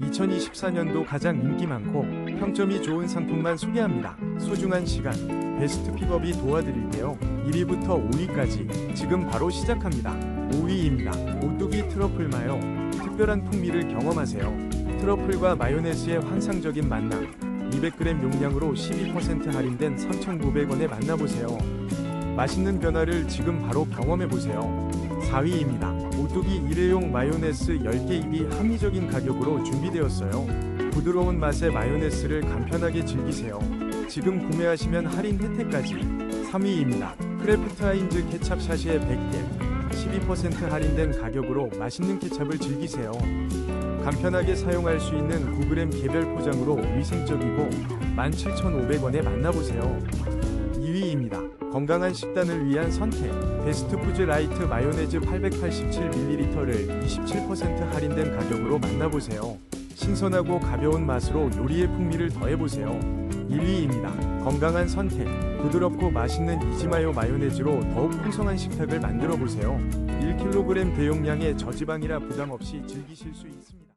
2024년도 가장 인기 많고 평점이 좋은 상품만 소개합니다. 소중한 시간, 베스트 픽업이 도와드릴게요. 1위부터 5위까지 지금 바로 시작합니다. 5위입니다. 오뚜기 트러플 마요. 특별한 풍미를 경험하세요. 트러플과 마요네즈의 환상적인 만남. 200g 용량으로 12% 할인된 3,900원에 만나보세요. 맛있는 변화를 지금 바로 경험해보세요. 4위입니다. 오뚜기 일회용 마요네즈 10개 입이 합리적인 가격으로 준비되었어요. 부드러운 맛의 마요네즈를 간편하게 즐기세요. 지금 구매하시면 할인 혜택까지. 3위입니다. 크래프트 하인즈 케찹 샤시의 100개 12% 할인된 가격으로 맛있는 케찹을 즐기세요. 간편하게 사용할 수 있는 9g 개별 포장으로 위생적이고 17,500원에 만나보세요. 2위입니다. 건강한 식단을 위한 선택. 베스트푸즈 라이트 마요네즈 887ml를 27% 할인된 가격으로 만나보세요. 신선하고 가벼운 맛으로 요리의 풍미를 더해보세요. 1위입니다. 건강한 선택. 부드럽고 맛있는 이지마요 마요네즈로 더욱 풍성한 식탁을 만들어 보세요. 1kg 대용량의 저지방이라 부담 없이 즐기실 수 있습니다.